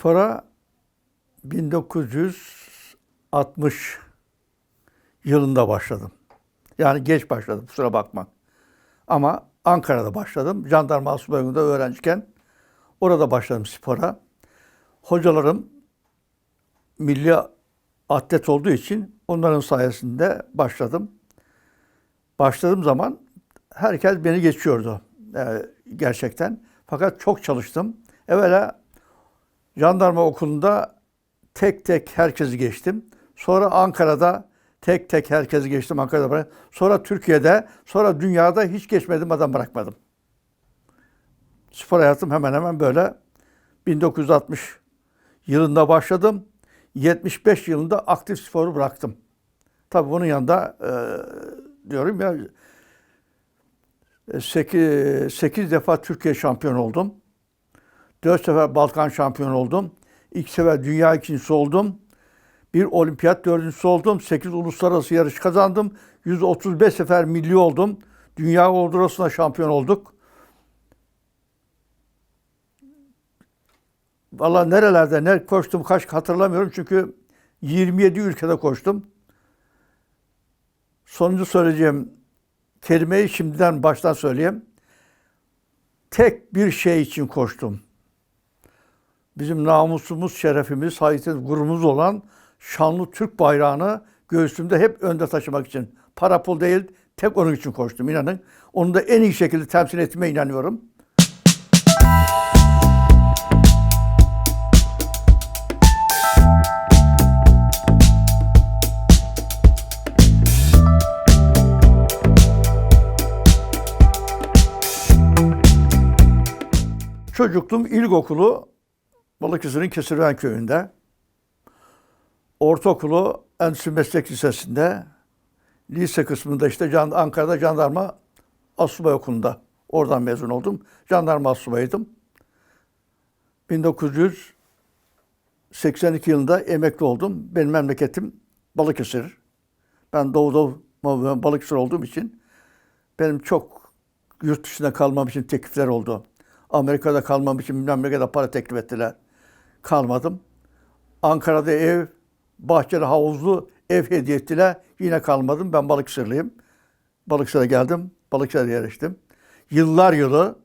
spora 1960 yılında başladım. Yani geç başladım kusura bakma. Ama Ankara'da başladım. Jandarma Asubayı'nda öğrenciyken orada başladım spora. Hocalarım milli atlet olduğu için onların sayesinde başladım. Başladığım zaman herkes beni geçiyordu e, gerçekten. Fakat çok çalıştım. Evvela jandarma okulunda tek tek herkesi geçtim. Sonra Ankara'da tek tek herkesi geçtim Ankara'da. Sonra Türkiye'de, sonra dünyada hiç geçmedim adam bırakmadım. Spor hayatım hemen hemen böyle 1960 yılında başladım. 75 yılında aktif sporu bıraktım. Tabii bunun yanında e, diyorum ya 8, 8 defa Türkiye şampiyon oldum. 4 sefer Balkan şampiyon oldum. 2 sefer dünya ikincisi oldum. Bir olimpiyat dördüncüsü oldum. 8 uluslararası yarış kazandım. 135 sefer milli oldum. Dünya ordurasına şampiyon olduk. Valla nerelerde ne koştum kaç hatırlamıyorum çünkü 27 ülkede koştum. Sonuncu söyleyeceğim kelimeyi şimdiden baştan söyleyeyim. Tek bir şey için koştum. Bizim namusumuz, şerefimiz, haysiyetimiz, gururumuz olan şanlı Türk bayrağını göğsümde hep önde taşımak için. Para pul değil, tek onun için koştum inanın. Onu da en iyi şekilde temsil etmeye inanıyorum. Çocukluğum ilkokulu Balıkesir'in Kesirven köyünde. Ortaokulu Endüstri Meslek Lisesi'nde. Lise kısmında işte Ankara'da Jandarma Asubay Okulu'nda. Oradan mezun oldum. Jandarma Asubayıydım. 1982 yılında emekli oldum. Benim memleketim Balıkesir. Ben doğuda Balıkesir olduğum için benim çok yurt dışında kalmam için teklifler oldu. Amerika'da kalmam için bilmem ne kadar para teklif ettiler. Kalmadım. Ankara'da ev, bahçeli havuzlu ev hediye ettiler. Yine kalmadım. Ben Balıkesirliyim. Balıkesir'e geldim. Balıkesir'e yerleştim. Yıllar yılı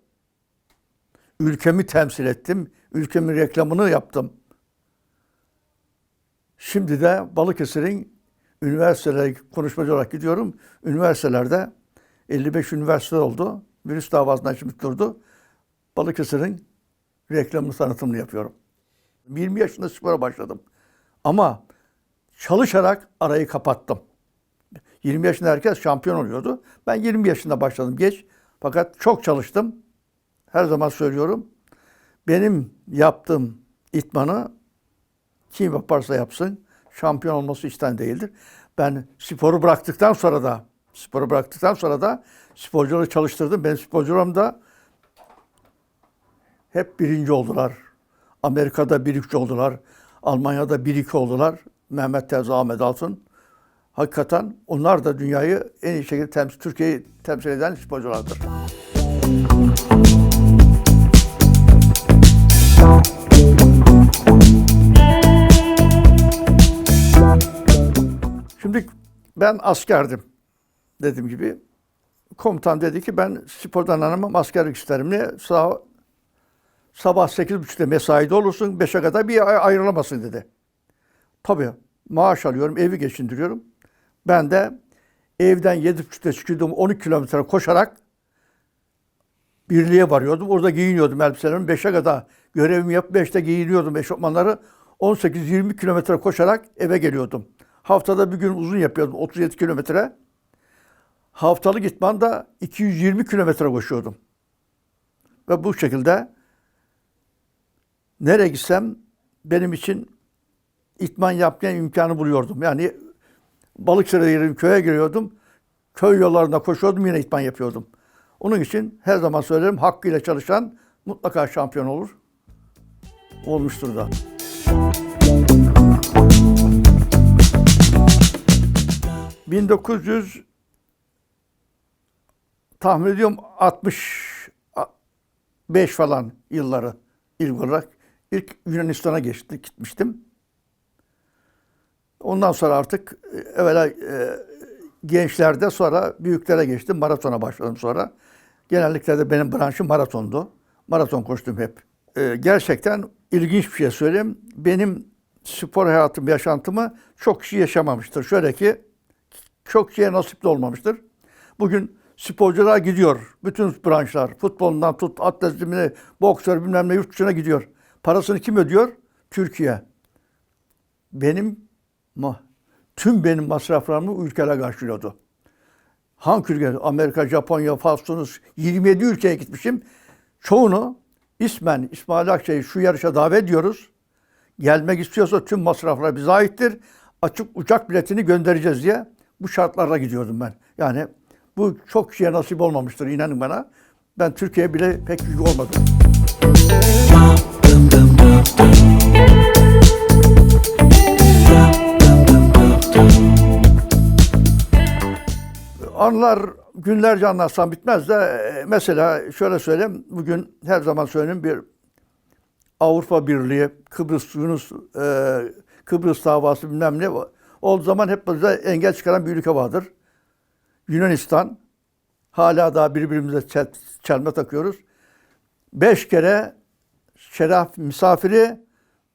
ülkemi temsil ettim. Ülkemin reklamını yaptım. Şimdi de Balıkesir'in üniversitelere konuşmacı olarak gidiyorum. Üniversitelerde 55 üniversite oldu. Virüs davasından şimdi durdu. Balıkesir'in reklamını tanıtımını yapıyorum. 20 yaşında spora başladım. Ama çalışarak arayı kapattım. 20 yaşında herkes şampiyon oluyordu. Ben 20 yaşında başladım geç. Fakat çok çalıştım. Her zaman söylüyorum. Benim yaptığım itmanı kim yaparsa yapsın şampiyon olması isten değildir. Ben sporu bıraktıktan sonra da sporu bıraktıktan sonra da sporcuları çalıştırdım. Benim sporcularım da hep birinci oldular. Amerika'da bir iki oldular. Almanya'da bir iki oldular. Mehmet Terzi, Ahmet Altın. Hakikaten onlar da dünyayı en iyi şekilde temsil, Türkiye'yi temsil eden sporculardır. Şimdi ben askerdim dediğim gibi. Komutan dedi ki ben spordan anlamam askerlik isterim. Ne? Sağ, sabah 8.30'da mesaide olursun, 5'e kadar bir ay ayrılamazsın dedi. Tabii maaş alıyorum, evi geçindiriyorum. Ben de evden 7.30'da çıkıyordum 12 kilometre koşarak birliğe varıyordum. Orada giyiniyordum elbiselerimi. 5'e kadar görevimi yapıp 5'te giyiniyordum eşofmanları. 18-20 kilometre koşarak eve geliyordum. Haftada bir gün uzun yapıyordum 37 kilometre. Haftalık gitman da 220 kilometre koşuyordum. Ve bu şekilde nereye gitsem benim için itman yapmaya imkanı buluyordum. Yani Balıkesir'e girdim, köye giriyordum. Köy yollarında koşuyordum, yine itman yapıyordum. Onun için her zaman söylerim, hakkıyla çalışan mutlaka şampiyon olur. Olmuştur da. ...1900 tahmin ediyorum 65 falan yılları ilk olarak İlk Yunanistan'a geçti, gitmiştim. Ondan sonra artık e, evvela e, gençlerde sonra büyüklere geçtim. Maratona başladım sonra. Genellikle de benim branşım maratondu. Maraton koştum hep. E, gerçekten ilginç bir şey söyleyeyim. Benim spor hayatım, yaşantımı çok kişi yaşamamıştır. Şöyle ki çok kişiye nasip de olmamıştır. Bugün sporcular gidiyor. Bütün branşlar. Futbolundan tut, atletizmine, boksör bilmem ne yurt dışına gidiyor. Parasını kim ödüyor? Türkiye. Benim tüm benim masraflarımı ülkeler karşılıyordu. Hangi ülke? Amerika, Japonya, Fastunus 27 ülkeye gitmişim. Çoğunu ismen İsmail Akçay'ı şu yarışa davet ediyoruz. Gelmek istiyorsa tüm masraflar bize aittir. Açık uçak biletini göndereceğiz diye bu şartlarla gidiyordum ben. Yani bu çok kişiye nasip olmamıştır inanın bana. Ben Türkiye'ye bile pek yük olmadım. Anılar günlerce anlatsam bitmez de e, mesela şöyle söyleyeyim. Bugün her zaman söyleyeyim bir Avrupa Birliği, Kıbrıs, Yunus, e, Kıbrıs davası bilmem ne olduğu zaman hep bize engel çıkaran bir ülke vardır. Yunanistan. Hala daha birbirimize çel- çelme takıyoruz. Beş kere şeref misafiri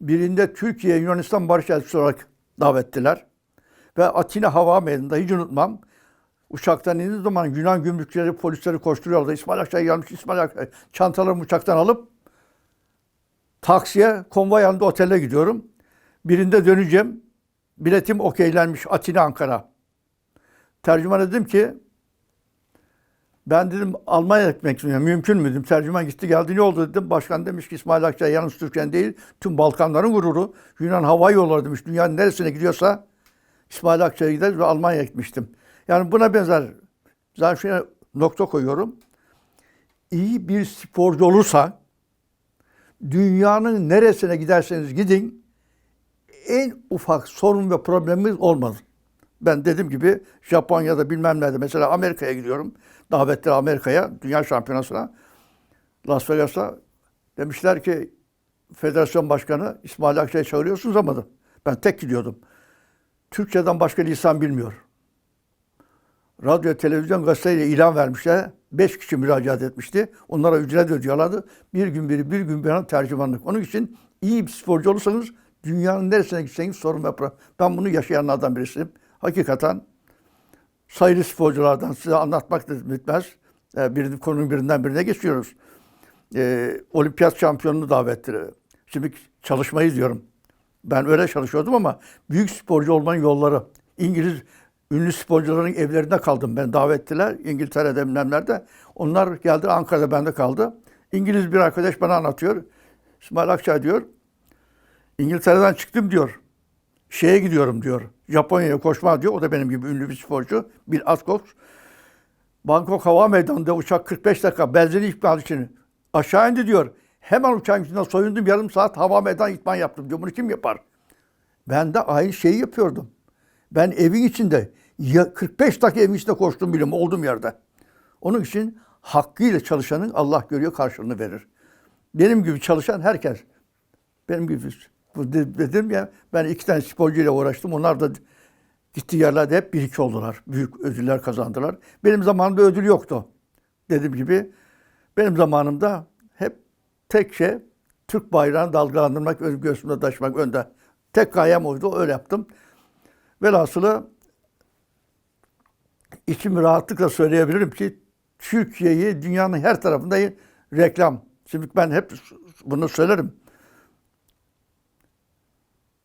birinde Türkiye Yunanistan Barış Elçisi olarak davettiler. Ve Atina Hava Meydanı'nda hiç unutmam. Uçaktan indiği zaman Yunan gümrükleri, polisleri koşturuyorlar. İsmail Akçay gelmiş, İsmail Akçay. Çantalarımı uçaktan alıp taksiye, konvoy yanında otele gidiyorum. Birinde döneceğim. Biletim okeylenmiş Atina Ankara. Tercüman dedim ki ben dedim Almanya'ya gitmek istiyorum. Mümkün mü dedim. Tercüman gitti geldi ne oldu dedim. Başkan demiş ki İsmail Akçay yalnız Türkiye'nin değil tüm Balkanların gururu. Yunan hava yolları demiş. Dünyanın neresine gidiyorsa İsmail Akçay'a gideriz ve Almanya'ya gitmiştim. Yani buna benzer zaten şuna nokta koyuyorum. İyi bir sporcu olursa dünyanın neresine giderseniz gidin en ufak sorun ve problemimiz olmaz. Ben dediğim gibi Japonya'da bilmem nerede mesela Amerika'ya gidiyorum. Davetli Amerika'ya, Dünya Şampiyonası'na. Las Vegas'a demişler ki federasyon başkanı İsmail Akçay'ı çağırıyorsunuz ama ben tek gidiyordum. Türkçeden başka lisan bilmiyor. Radyo, televizyon, gazeteyle ilan vermişler. Beş kişi müracaat etmişti. Onlara ücret ödüyorlardı. Bir gün biri, bir gün biri tercümanlık. Onun için iyi bir sporcu olursanız dünyanın neresine gitseniz sorun problem. Ben bunu yaşayanlardan birisiyim. Hakikaten sayılı sporculardan size anlatmak da bitmez. Ee, bir, konunun birinden birine geçiyoruz. Ee, olimpiyat şampiyonunu davettir. Şimdi çalışmayı diyorum. Ben öyle çalışıyordum ama büyük sporcu olmanın yolları. İngiliz ünlü sporcuların evlerinde kaldım ben. Davettiler İngiltere'de bilmem nerede. Onlar geldi Ankara'da bende kaldı. İngiliz bir arkadaş bana anlatıyor. İsmail Akçay diyor. İngiltere'den çıktım diyor. Şeye gidiyorum diyor. Japonya'ya koşma diyor. O da benim gibi ünlü bir sporcu. Bir Atkos. Bangkok Hava Meydanı'nda uçak 45 dakika benzin ikmal için aşağı indi diyor. Hemen uçağın içinden soyundum yarım saat hava meydan itman yaptım diyor. Bunu kim yapar? Ben de aynı şeyi yapıyordum. Ben evin içinde ya 45 dakika evin içinde koştum bile olduğum yerde. Onun için hakkıyla çalışanın Allah görüyor karşılığını verir. Benim gibi çalışan herkes. Benim gibi dedim ya ben iki tane sporcuyla uğraştım. Onlar da gittiği yerlerde hep bir iki oldular. Büyük ödüller kazandılar. Benim zamanımda ödül yoktu. Dediğim gibi benim zamanımda hep tek şey Türk bayrağını dalgalandırmak, ön göğsümde taşımak önde. Tek gayem oydu, öyle yaptım. Velhasılı içimi rahatlıkla söyleyebilirim ki Türkiye'yi dünyanın her tarafında reklam. Şimdi ben hep bunu söylerim.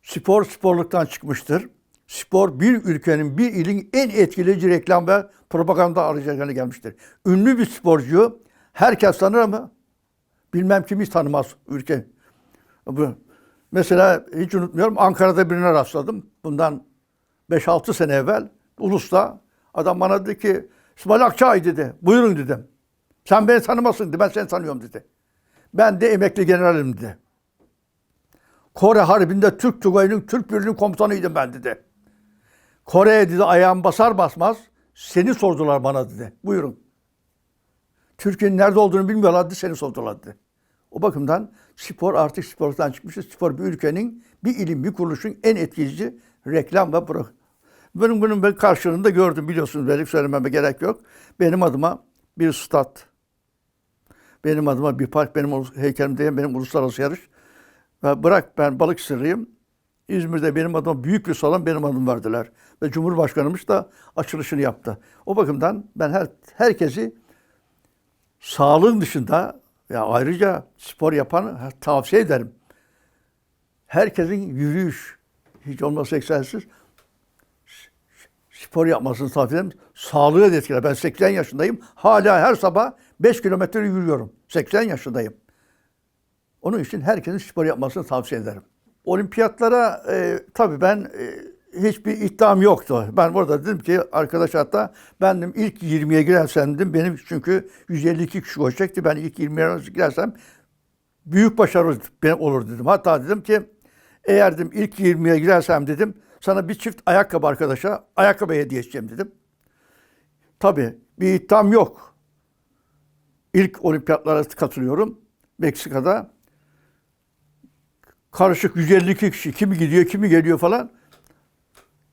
Spor sporluktan çıkmıştır. Spor bir ülkenin, bir ilin en etkileyici reklam ve propaganda aracılığına gelmiştir. Ünlü bir sporcuyu herkes tanır ama bilmem kimi tanımaz ülke. Bu. Mesela hiç unutmuyorum Ankara'da birine rastladım. Bundan 5-6 sene evvel Ulus'ta adam bana dedi ki İsmail Akçay dedi. Buyurun dedim. Sen beni tanımasın dedi. Ben seni tanıyorum dedi. Ben de emekli generalim dedi. Kore Harbi'nde Türk Tugayı'nın Türk birliğinin komutanıydım ben dedi. Kore'ye dedi ayağım basar basmaz seni sordular bana dedi. Buyurun. Türkiye'nin nerede olduğunu bilmiyorlardı seni sordular dedi. O bakımdan spor artık spordan çıkmıştır. Spor bir ülkenin, bir ilim, bir kuruluşun en etkileyici reklam ve pro. Bunun bunun ben karşılığında gördüm biliyorsunuz. Benim söylememe gerek yok. Benim adıma bir stat, benim adıma bir park, benim ulus- heykelim değil, benim uluslararası yarış. Ve bırak ben balık sırrıyım. İzmir'de benim adıma büyük bir salon benim adım verdiler. Ve Cumhurbaşkanımız da açılışını yaptı. O bakımdan ben her herkesi sağlığın dışında ya ayrıca spor yapan tavsiye ederim. Herkesin yürüyüş, hiç olmazsa egzersiz, spor yapmasını tavsiye ederim. Sağlığı da etkiler. Ben 80 yaşındayım. Hala her sabah 5 kilometre yürüyorum. 80 yaşındayım. Onun için herkesin spor yapmasını tavsiye ederim. Olimpiyatlara e, tabii ben e, hiçbir iddiam yoktu. Ben burada dedim ki arkadaş hatta ben dedim ilk 20'ye girersem dedim benim çünkü 152 kişi koşacaktı. Ben ilk 20'ye girersem büyük başarı olur dedim. Hatta dedim ki eğer dedim ilk 20'ye girersem dedim sana bir çift ayakkabı arkadaşa ayakkabı hediye edeceğim dedim. Tabii bir iddiam yok. İlk olimpiyatlara katılıyorum. Meksika'da karışık 152 kişi kimi gidiyor kimi geliyor falan.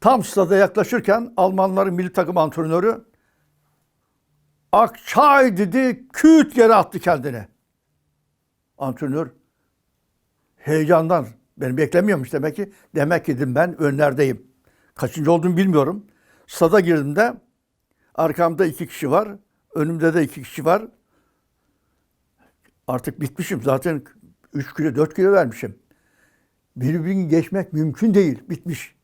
Tam stada yaklaşırken Almanların milli takım antrenörü Akçay dedi küt yere attı kendini. Antrenör heyecandan beni beklemiyormuş demek ki. Demek ki dedim ben önlerdeyim. Kaçıncı olduğumu bilmiyorum. Stada girdiğimde arkamda iki kişi var. Önümde de iki kişi var. Artık bitmişim. Zaten 3 kilo 4 kilo vermişim. Birbirini geçmek mümkün değil. Bitmiş.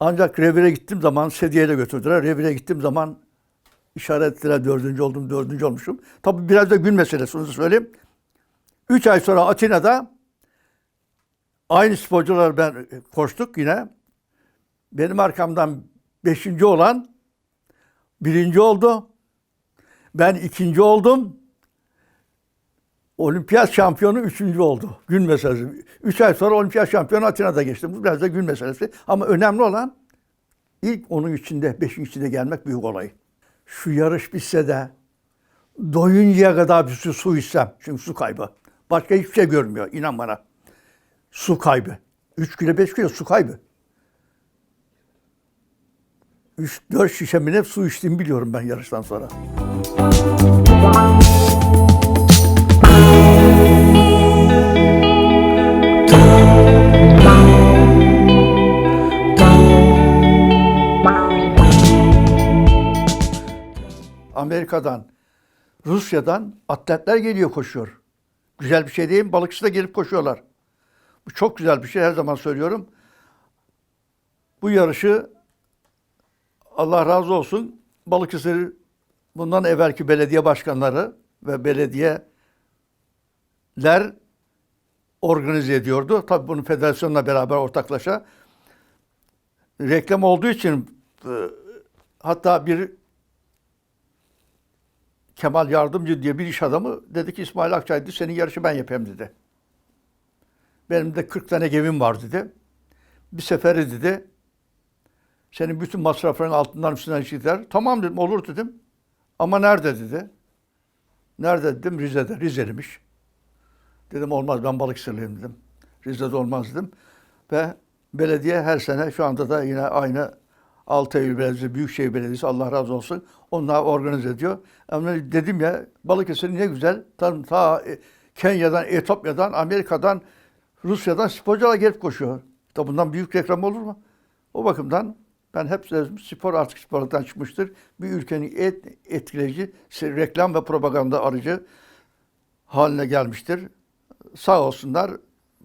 Ancak revire gittiğim zaman sedyeyle götürdüler. Revire gittiğim zaman işaret ettiler dördüncü oldum, dördüncü olmuşum. Tabii biraz da gün meselesi onu söyleyeyim. Üç ay sonra Atina'da aynı sporcular ben koştuk yine. Benim arkamdan beşinci olan birinci oldu. Ben ikinci oldum. Olimpiyat şampiyonu üçüncü oldu. Gün meselesi. Üç ay sonra olimpiyat şampiyonu Atina'da geçti. Bu biraz da gün meselesi. Ama önemli olan ilk onun içinde, beşin içinde gelmek büyük olay. Şu yarış bitse de doyuncaya kadar bir su, su içsem. Çünkü su kaybı. Başka hiçbir şey görmüyor. inan bana. Su kaybı. Üç kilo, beş kilo su kaybı. Üç, dört şişemin hep su içtiğimi biliyorum ben yarıştan sonra. Amerika'dan, Rusya'dan atletler geliyor koşuyor. Güzel bir şey değil mi? Balıkçı da gelip koşuyorlar. Bu çok güzel bir şey her zaman söylüyorum. Bu yarışı Allah razı olsun Balıkesir bundan evvelki belediye başkanları ve belediyeler organize ediyordu. Tabii bunu federasyonla beraber ortaklaşa. Reklam olduğu için e, hatta bir Kemal Yardımcı diye bir iş adamı dedi ki İsmail Akçay dedi senin yarışı ben yapayım dedi. Benim de 40 tane gemim var dedi. Bir seferi dedi. Senin bütün masrafların altından üstünden gider. Tamam dedim olur dedim. Ama nerede dedi. Nerede dedim Rize'de. Rize'liymiş. Dedim olmaz ben Balıkesirliyim dedim. Rize'de olmaz dedim. Ve belediye her sene şu anda da yine aynı Altayül Belediyesi, Büyükşehir Belediyesi Allah razı olsun. Onlar organize ediyor. Ama dedim ya Balıkesir ne güzel. Ta, ta e, Kenya'dan, Etiyopya'dan, Amerika'dan, Rusya'dan sporcular gelip koşuyor. Da bundan büyük reklam olur mu? O bakımdan ben hep söyledim, spor artık spordan çıkmıştır. Bir ülkenin et, etkileyici reklam ve propaganda aracı haline gelmiştir. Sağ olsunlar.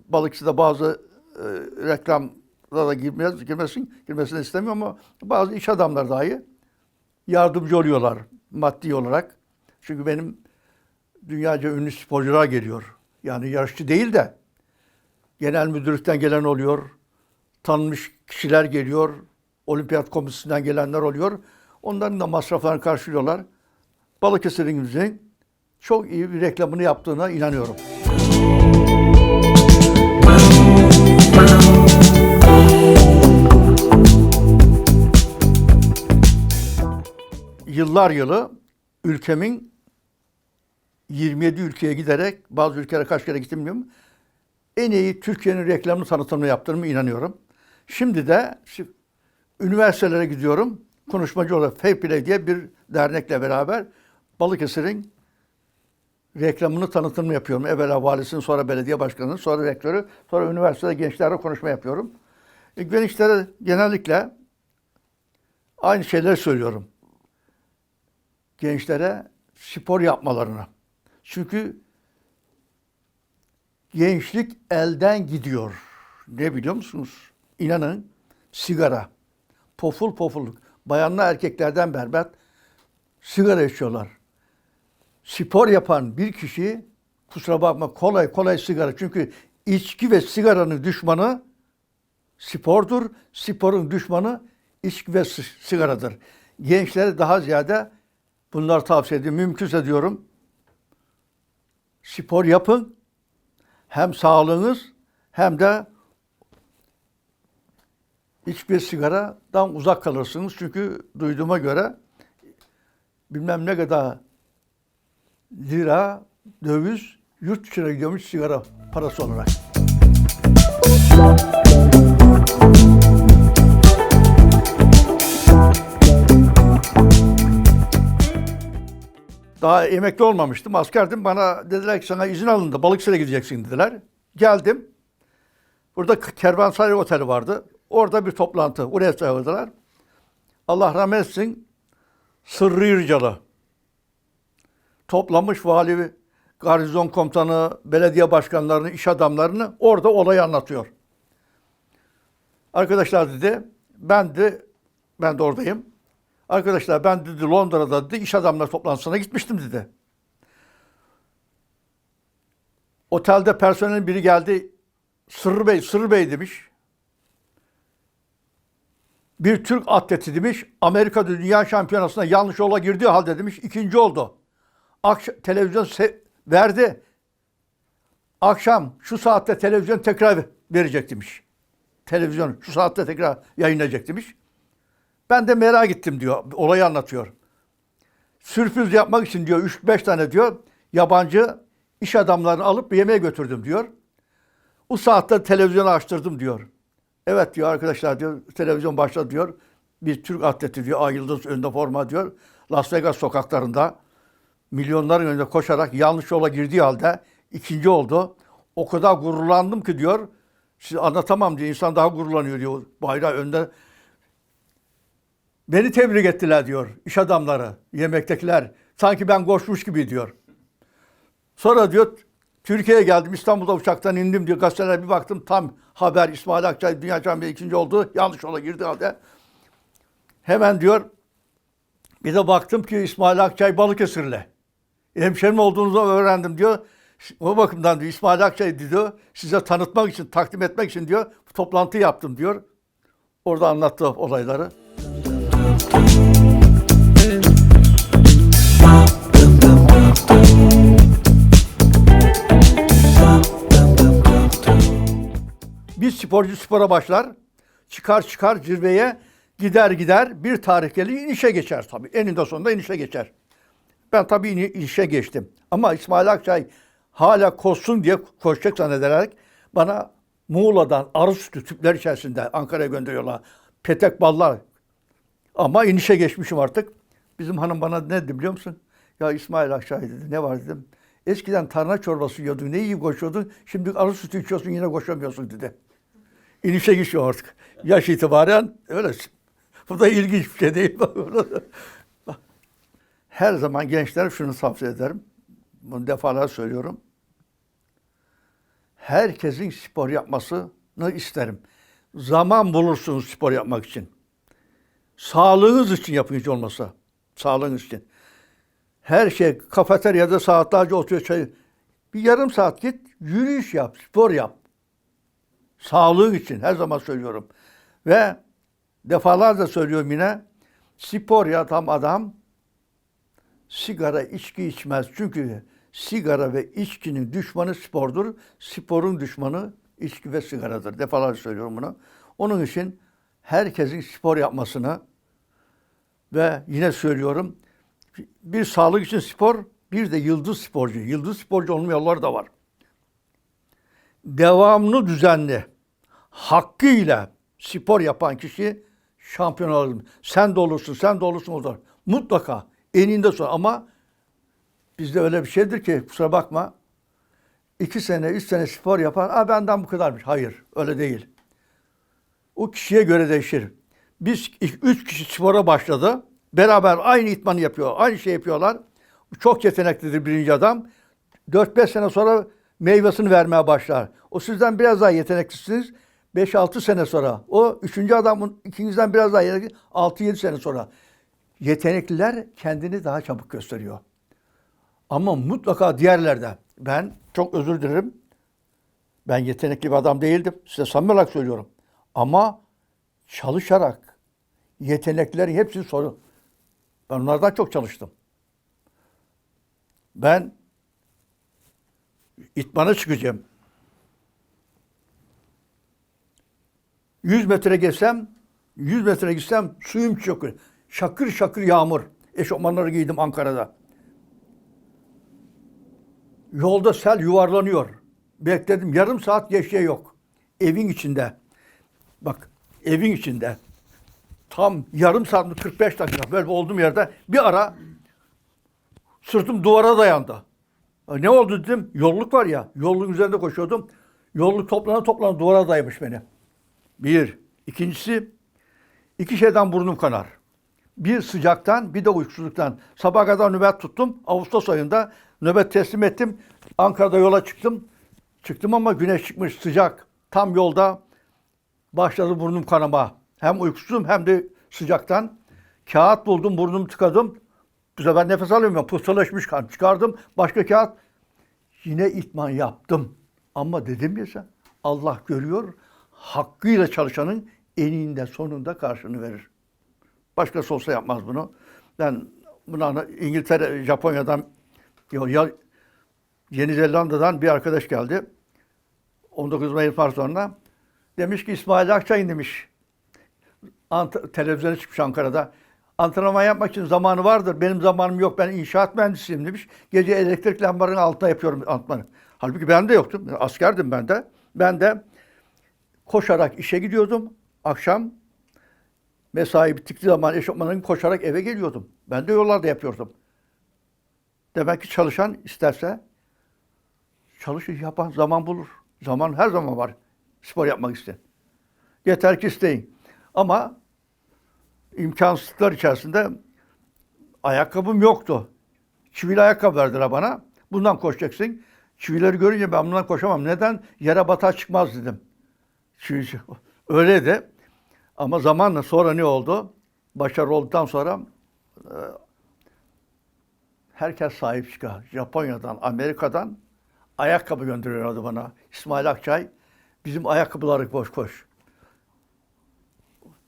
Balıkçı'da bazı e, reklamlara girmez, girmesin, girmesini istemiyor ama bazı iş adamları dahi yardımcı oluyorlar maddi olarak. Çünkü benim dünyaca ünlü sporcular geliyor. Yani yarışçı değil de genel müdürlükten gelen oluyor. Tanınmış kişiler geliyor. Olimpiyat komitesinden gelenler oluyor. Onların da masraflarını karşılıyorlar. Balıkesir'in çok iyi bir reklamını yaptığına inanıyorum. Yıllar yılı ülkemin 27 ülkeye giderek, bazı ülkelere kaç kere gittim bilmiyorum. En iyi Türkiye'nin reklamını tanıtımını yaptığımı inanıyorum. Şimdi de üniversitelere gidiyorum. Konuşmacı olarak Fair Play diye bir dernekle beraber Balıkesir'in reklamını tanıtımını yapıyorum. Evvela valisinin, sonra belediye başkanının, sonra rektörü, sonra üniversitede gençlerle konuşma yapıyorum. E, gençlere genellikle aynı şeyleri söylüyorum. Gençlere spor yapmalarını. Çünkü gençlik elden gidiyor. Ne biliyor musunuz? İnanın sigara, poful pofuluk. Bayanlar erkeklerden berbat sigara içiyorlar. Spor yapan bir kişi kusura bakma kolay kolay sigara. Çünkü içki ve sigaranın düşmanı spordur. Sporun düşmanı içki ve si- sigaradır. Gençlere daha ziyade bunları tavsiye ediyorum. Mümkünse diyorum spor yapın. Hem sağlığınız hem de hiçbir sigaradan uzak kalırsınız. Çünkü duyduğuma göre bilmem ne kadar lira, döviz yurt dışına gidiyormuş sigara parası olarak. Daha emekli olmamıştım. Askerdim. Bana dediler ki sana izin alındı. Balıkesir'e gideceksin dediler. Geldim. Burada Kervansaray Oteli vardı. Orada bir toplantı. Oraya çağırdılar. Allah rahmet etsin. Sırrı Yırcalı. Toplamış vali, garnizon komutanı, belediye başkanlarını, iş adamlarını orada olayı anlatıyor. Arkadaşlar dedi, ben de ben de oradayım. Arkadaşlar ben dedi Londra'da dedi iş adamları toplantısına gitmiştim dedi. Otelde personelin biri geldi. Sırrı Bey, Sırrı Bey demiş. Bir Türk atleti demiş. Amerika Dünya Şampiyonası'na yanlış yola girdiği halde demiş. ikinci oldu. Akşam, televizyon verdi. Akşam şu saatte televizyon tekrar verecek demiş. Televizyon şu saatte tekrar yayınlayacak demiş. Ben de merak gittim diyor. Olayı anlatıyor. Sürpriz yapmak için diyor 3-5 tane diyor yabancı iş adamlarını alıp bir yemeğe götürdüm diyor. O saatte televizyonu açtırdım diyor. Evet diyor arkadaşlar diyor televizyon başladı diyor. Bir Türk atleti diyor Ay Yıldız önünde forma diyor. Las Vegas sokaklarında milyonların önünde koşarak yanlış yola girdiği halde ikinci oldu. O kadar gururlandım ki diyor. Size anlatamam diyor. İnsan daha gururlanıyor diyor. Bayrağı önde Beni tebrik ettiler diyor iş adamları, yemektekiler. Sanki ben koşmuş gibi diyor. Sonra diyor Türkiye'ye geldim İstanbul'da uçaktan indim diyor. Gazetelere bir baktım tam haber İsmail Akçay Dünya Şampiyonu ikinci oldu. Yanlış yola girdi halde. Hemen diyor bir de baktım ki İsmail Akçay Balıkesirli. Hemşerim olduğunuzu öğrendim diyor. O bakımdan diyor İsmail Akçay diyor size tanıtmak için, takdim etmek için diyor toplantı yaptım diyor. Orada anlattı olayları. Bir sporcu spora başlar, çıkar çıkar zirveye, gider gider, bir tarih gelir inişe geçer tabii. Eninde sonunda inişe geçer. Ben tabii ini- inişe geçtim. Ama İsmail Akçay hala koşsun diye koşacak zannederek bana Muğla'dan arı sütü tüpler içerisinde Ankara'ya gönderiyorlar. Petek ballar. Ama inişe geçmişim artık. Bizim hanım bana ne dedi biliyor musun? Ya İsmail Akçay dedi. Ne var dedim. Eskiden tarhana çorbası yiyordun. Ne iyi koşuyordun. Şimdi arı sütü içiyorsun yine koşamıyorsun dedi. İnişe geçiyor artık. Yaş itibaren öyle. Bu da ilginç bir şey değil. Her zaman gençlere şunu tavsiye ederim. Bunu defalar söylüyorum. Herkesin spor yapmasını isterim. Zaman bulursunuz spor yapmak için. Sağlığınız için yapın hiç olmasa. Sağlığınız için. Her şey kafeteryada saatlerce oturuyor. Bir yarım saat git, yürüyüş yap, spor yap. Sağlığın için her zaman söylüyorum. Ve defalarca söylüyorum yine. Spor yapan adam sigara, içki içmez. Çünkü sigara ve içkinin düşmanı spordur. Sporun düşmanı içki ve sigaradır. Defalarca söylüyorum bunu. Onun için herkesin spor yapmasını ve yine söylüyorum bir sağlık için spor, bir de yıldız sporcu. Yıldız sporcu olma yolları da var. Devamlı düzenli, hakkıyla spor yapan kişi şampiyon olur. Sen de olursun, sen de olursun olur. Mutlaka eninde sonra ama bizde öyle bir şeydir ki kusura bakma. iki sene, üç sene spor yapar. Aa benden bu kadarmış. Hayır, öyle değil. O kişiye göre değişir. Biz üç kişi spora başladı. Beraber aynı itmanı yapıyor. Aynı şey yapıyorlar. Çok yeteneklidir birinci adam. 4-5 sene sonra meyvesini vermeye başlar. O sizden biraz daha yeteneklisiniz. 5-6 sene sonra. O üçüncü adamın ikinizden biraz daha yetenekli. 6-7 sene sonra. Yetenekliler kendini daha çabuk gösteriyor. Ama mutlaka diğerlerden. Ben çok özür dilerim. Ben yetenekli bir adam değildim. Size samimi olarak söylüyorum. Ama çalışarak yetenekleri hepsini soru. Ben onlardan çok çalıştım. Ben itmana çıkacağım. 100 metre geçsem, 100 metre gitsem suyum çok. Şakır şakır yağmur. Eşofmanları giydim Ankara'da. Yolda sel yuvarlanıyor. Bekledim. Yarım saat geçe yok. Evin içinde. Bak evin içinde. Tam yarım saat mi 45 dakika böyle olduğum yerde bir ara sırtım duvara dayandı. Ne oldu dedim. Yolluk var ya. Yolluk üzerinde koşuyordum. Yolluk toplana toplana duvara dayamış beni. Bir. İkincisi iki şeyden burnum kanar. Bir sıcaktan bir de uykusuzluktan. Sabah kadar nöbet tuttum. Ağustos ayında nöbet teslim ettim. Ankara'da yola çıktım. Çıktım ama güneş çıkmış sıcak. Tam yolda başladı burnum kanama. Hem uykusuzum hem de sıcaktan. Kağıt buldum burnumu tıkadım. Bu sefer nefes alamıyorum. Pıhtılaşmış kan çıkardım. Başka kağıt. Yine itman yaptım. Ama dedim ya sen Allah görüyor. Hakkıyla çalışanın eninde sonunda karşını verir. Başkası olsa yapmaz bunu. Ben buna İngiltere, Japonya'dan ya Yeni Zelanda'dan bir arkadaş geldi. 19 Mayıs var. Demiş ki İsmail Akçay'ın demiş. Ant- televizyona çıkmış Ankara'da. Antrenman yapmak için zamanı vardır. Benim zamanım yok. Ben inşaat mühendisiyim demiş. Gece elektrik lambalarının altında yapıyorum antrenmanı. Halbuki ben de yoktum. Askerdim ben de. Ben de koşarak işe gidiyordum. Akşam mesai bittikleri zaman eşofmanlarımı koşarak eve geliyordum. Ben de yollarda yapıyordum. Demek ki çalışan isterse çalışır, yapan zaman bulur. Zaman her zaman var. Spor yapmak isteyen. Yeter ki isteyin. Ama imkansızlıklar içerisinde ayakkabım yoktu. Çivili ayakkabı verdiler bana. Bundan koşacaksın. Çivileri görünce ben bundan koşamam. Neden? Yere batar çıkmaz dedim. Çivi, öyle de. Ama zamanla sonra ne oldu? Başarı olduktan sonra e, herkes sahip çıkar. Japonya'dan, Amerika'dan ayakkabı gönderiyorlardı bana. İsmail Akçay, bizim ayakkabıları boş koş.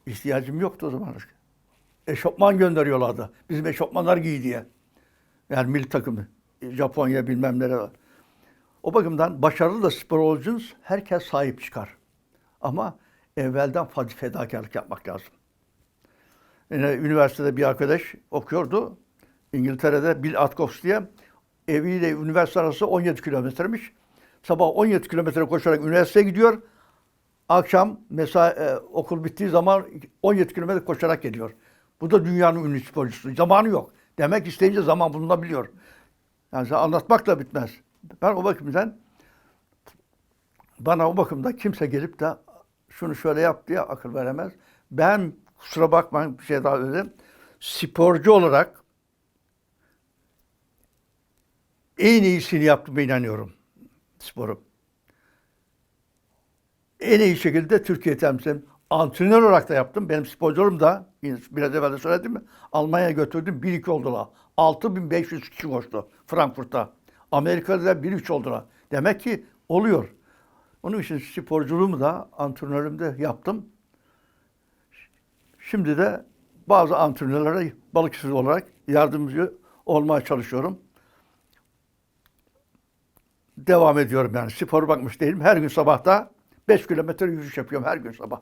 İhtiyacım yoktu o zaman. Eşofman gönderiyorlardı. Bizim eşofmanlar giy diye. Yani milli takımı. Japonya bilmem nere. O bakımdan başarılı da sporcunuz herkes sahip çıkar. Ama evvelden fedakarlık yapmak lazım. Yine üniversitede bir arkadaş okuyordu. İngiltere'de Bill Atkoff diye eviyle üniversite arası 17 kilometremiş. Sabah 17 kilometre koşarak üniversiteye gidiyor. Akşam mesai, e, okul bittiği zaman 17 kilometre koşarak geliyor. Bu da dünyanın ünlü sporcusu. Zamanı yok. Demek isteyince zaman bulunabiliyor. Yani size anlatmakla bitmez. Ben o bakımdan bana o bakımda kimse gelip de şunu şöyle yap diye akıl veremez. Ben kusura bakmayın bir şey daha söyleyeyim. Sporcu olarak en iyisini yaptığıma inanıyorum sporu. En iyi şekilde Türkiye temsil Antrenör olarak da yaptım. Benim sporcularım da biraz evvel de söyledim mi? Almanya'ya götürdüm. 1-2 oldular. 6500 kişi koştu Frankfurt'ta. Amerika'da da 1-3 oldular. Demek ki oluyor. Onun için sporculuğumu da antrenörüm de yaptım. Şimdi de bazı antrenörlere balıkçı olarak yardımcı olmaya çalışıyorum. Devam ediyorum yani. Spor bakmış değilim. Her gün sabahta 5 kilometre yürüyüş yapıyorum her gün sabah.